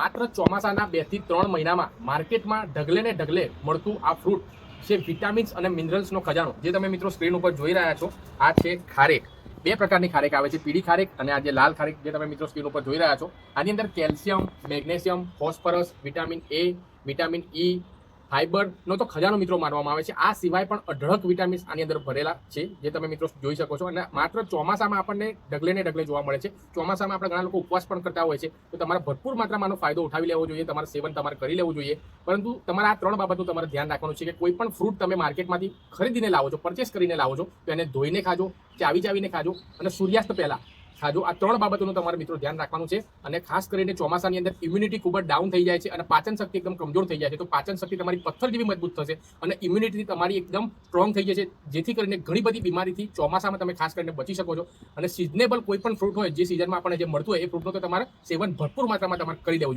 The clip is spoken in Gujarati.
માત્ર ચોમાસાના બેથી ત્રણ મહિનામાં માર્કેટમાં ઢગલે ને ઢગલે મળતું આ ફ્રૂટ છે વિટામિન્સ અને મિનરલ્સનો ખજાનો. જે તમે મિત્રો સ્ક્રીન ઉપર જોઈ રહ્યા છો, આ છે ખારેક. બે પ્રકારની ખારેક આવે છે. પીળી ખારેક અને આ જે લાલ ખારેક જે તમે મિત્રો સ્ક્રીન ઉપર જોઈ રહ્યા છો, આની અંદર calcium, magnesium, phosphorus, vitamin A, vitamin E ફાઈબરનો તો ખજાનો મિત્રો માનવામાં આવે છે. આ સિવાય પણ અઢળક વિટામિન્સ આની અંદર ભરેલા છે, જે તમે મિત્રો જોઈ શકો છો. અને માત્ર ચોમાસામાં આપણને ડગલે ને ડગલે જોવા મળે છે. ચોમાસામાં આપણે ઘણા લોકો ઉપવાસ પણ કરતા હોય છે. તો તમારે ભરપૂર માત્રામાં ફાયદો ઉઠાવી લેવો જોઈએ, તમારે સેવન તમારે કરી લેવું જોઈએ. પરંતુ તમારે આ ત્રણ બાબતનું તમારે ધ્યાન રાખવાનું છે કે કોઈ પણ ફ્રૂટ તમે માર્કેટમાંથી ખરીદીને લાવો છો પરચેસ કરીને લાવો છો, તો એને ધોઈને ખાજો, ચાવી ચાવીને ખાજો અને સૂર્યાસ્ત પહેલા ખાજો આ ત્રણ બાબતોનું તમારે મિત્રો ધ્યાન રાખવાનું છે અને ખાસ કરીને ચોમાસાની અંદર ઇમ્યુનિટી ખૂબ જ ડાઉન થઈ જાય છે અને પાચન શક્તિ એકદમ કમજોર થઈ જાય છે. તો પાચન શક્તિ તમારી પથ્થર જેવી મજબૂત થશે અને ઇમ્યુનિટી તમારી એકદમ સ્ટ્રોંગ થઈ જશે, જેથી કરીને ઘણી બધી બીમારીથી ચોમાસામાં તમે ખાસ કરીને બચી શકો છો. અને સિઝનેબલ કોઈ પણ ફ્રૂટ હોય, જે સિઝનમાં આપણને જે મળતું હોય એ ફ્રૂટનું તો તમારે સેવન ભરપૂર માત્રામાં તમારે કરી દેવું જોઈએ.